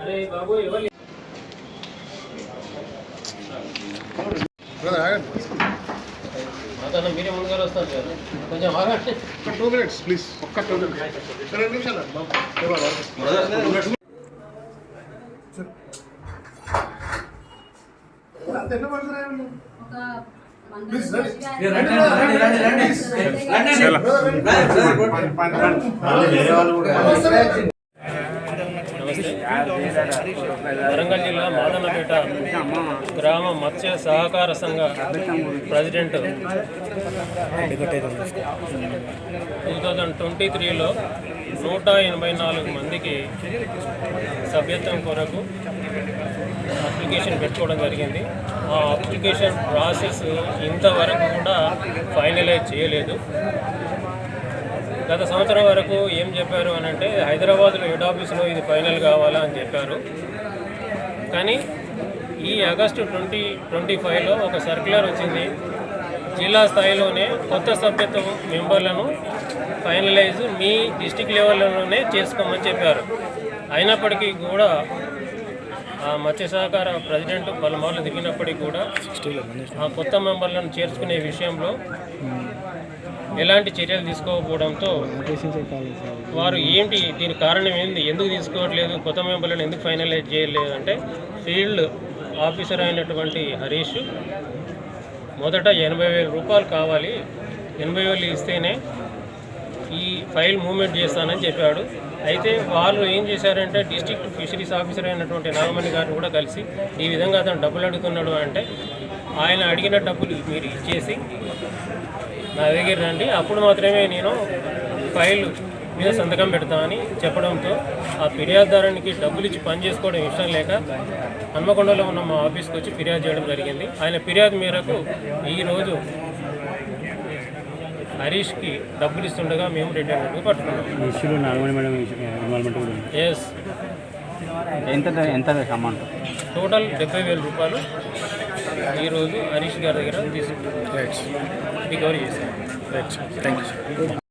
అరే బాబు ఎవరు మాతో మీరే ముందుగా వస్తారు కదా కొంచెం ఆగండి టూ మినిట్స్ ప్లీజ్ ఒక్క టూ మినిట్స్ రెండు నిమిషాలు అంత ఎన్న పడుతున్నాయండి ప్లీజ్ నమస్తే వరంగల్ జిల్లా మాదన్నపేట గ్రామ మత్స్య సహకార సంఘ ప్రెసిడెంట్. టూ థౌజండ్ ట్వంటీ త్రీలో నూట ఎనభై నాలుగు మందికి సభ్యత్వం కొరకు అప్లికేషన్ పెట్టుకోవడం జరిగింది. ఆ అప్లికేషన్ ప్రాసెస్ ఇంతవరకు కూడా ఫైనలైజ్ చేయలేదు. గత సంవత్సరం వరకు ఏం చెప్పారు అని అంటే హైదరాబాద్లో హెడ్ ఆఫీస్లో ఇది ఫైనల్ కావాలా అని చెప్పారు. కానీ ఈ ఆగస్టు ట్వంటీ ట్వంటీ ఫైవ్లో ఒక సర్క్యులర్ వచ్చింది. జిల్లా స్థాయిలోనే కొత్త సభ్యత్వం మెంబర్లను ఫైనలైజ్ మీ డిస్టిక్ లెవెల్లోనే చేసుకోమని చెప్పారు. అయినప్పటికీ కూడా ఆ మత్స్య సహకార ప్రెసిడెంట్ పలుమార్లు దిగినప్పటికీ కూడా ఆ కొత్త మెంబర్లను చేర్చుకునే విషయంలో ఎలాంటి చర్యలు తీసుకోకపోవడంతో వారు ఏంటి దీని కారణం ఏంది ఎందుకు తీసుకోవట్లేదు కొత్త మెంబర్లను ఎందుకు ఫైనలైజ్ చేయలేదు అంటే ఫీల్డ్ ఆఫీసర్ అయినటువంటి హరీష్ మొదట ఎనభై వేల రూపాయలు కావాలి ఎనభై వేలు ఇస్తేనే ఈ ఫైల్ మూమెంట్ చేస్తానని చెప్పాడు. అయితే వాళ్ళు ఏం చేశారంటే డిస్ట్రిక్ట్ ఫిషరీస్ ఆఫీసర్ అయినటువంటి నాగమణి గారిని కూడా కలిసి ఈ విధంగా అతను డబ్బులు అడుగుతున్నాడు అంటే ఆయన అడిగిన డబ్బులు మీరు ఇచ్చేసి నా దగ్గర రండి. అప్పుడు మాత్రమే నేను ఫైల్ మీద సంతకం పెడతామని చెప్పడంతో ఆ ఫిర్యాదుదారునికి డబ్బులు ఇచ్చి పని చేసుకోవడం ఇష్టం లేక హన్మకొండలో ఉన్న మా ఆఫీస్కి వచ్చి ఫిర్యాదు చేయడం జరిగింది. ఆయన ఫిర్యాదు మేరకు ఈరోజు హరీష్కి డబ్బులు ఇస్తుండగా మేము రెండు గంటలకు పట్టుకున్నాం. ఎస్ ఎంత ఎంత అమౌంట్? టోటల్ డెబ్బై వేల రూపాయలు. ఈరోజు హరీష్ గారి దగ్గర తీసుకు రికవరీ చేశాం థ్యాంక్ యూ